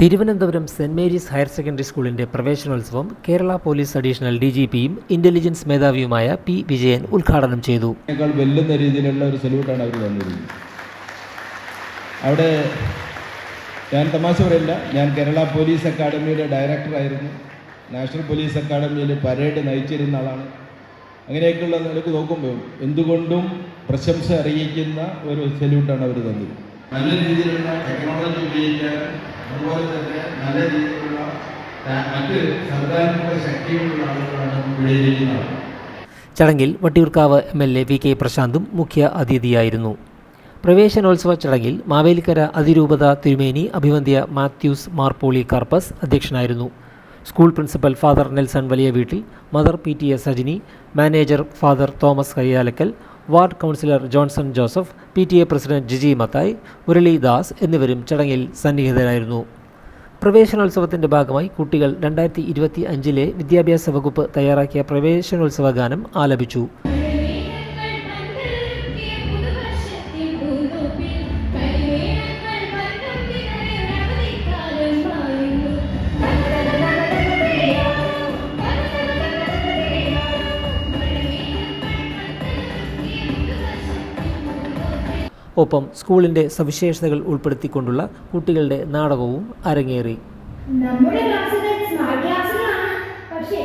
Thiruvananthapuram saint Mary's higher secondary സ്കൂളിന്റെ പ്രവേശനോത്സവം Kerala police additional D G പിയും intelligence മേധാവിയുമായ പി വിജയൻ ഉദ്ഘാടനം ചെയ്തു. വെല്ലുന്ന രീതിയിലുള്ള ഒരു സല്യൂട്ടാണ് അവർ തന്നിരുന്നത് അവിടെ ഞാൻ തമാശ പറയില്ല. ഞാൻ കേരള പോലീസ് അക്കാഡമിയുടെ ഡയറക്ടറായിരുന്നു നാഷണൽ പോലീസ് അക്കാഡമിയിൽ പരേഡ് നയിച്ചിരുന്ന ആളാണ്. അങ്ങനെയൊക്കെയുള്ള നിലയ്ക്ക് നോക്കുമ്പോൾ എന്തുകൊണ്ടും പ്രശംസ അറിയിക്കുന്ന ഒരു സല്യൂട്ടാണ് അവർ തന്നത് നല്ല രീതിയിലുള്ള ടെക്നോളജി ഉപയോഗിക്കാൻ അതുപോലെ തന്നെ നല്ല രീതിയിലുള്ള മറ്റ് സർക്കാരിനുള്ള ശക്തികളുള്ള ആളുകളാണ് ഇവിടെ ചടങ്ങിൽ Vattiyoorkavu M L A V K പ്രശാന്തും മുഖ്യ അതിഥിയായിരുന്നു. പ്രവേശനോത്സവ ചടങ്ങിൽ മാവേലിക്കര അതിരൂപത തിരുമേനി അഭിവന്ധ്യ മാത്യൂസ് മാർപോളി കാർപ്പസ് അധ്യക്ഷനായിരുന്നു. School principal father Nelson Valiya Veettil mother P T S Sajini manager father Thomas Kayyalakkal ward councillor Johnson Joseph P T A president Jiji Mathai Muraleedas എന്നിവരും ചടങ്ങിൽ സന്നിഹിതരായിരുന്നു. പ്രവേശനോത്സവത്തിന്റെ ഭാഗമായി കുട്ടികൾ രണ്ടായിരത്തി ഇരുപത്തി അഞ്ചിലെ വിദ്യാഭ്യാസ വകുപ്പ് തയ്യാറാക്കിയ പ്രവേശനോത്സവ ഗാനം ആലപിച്ചു. ഒപ്പം സ്കൂളിന്റെ സവിശേഷതകൾ ഉൾപ്പെടുത്തിക്കൊണ്ടുള്ള കുട്ടികളുടെ നാടകവും അരങ്ങേറി. നമ്മുടെ ക്ലാസ്സുകൾ സ്മാർട്ട് ക്ലാസ്സുകളാണ് പക്ഷേ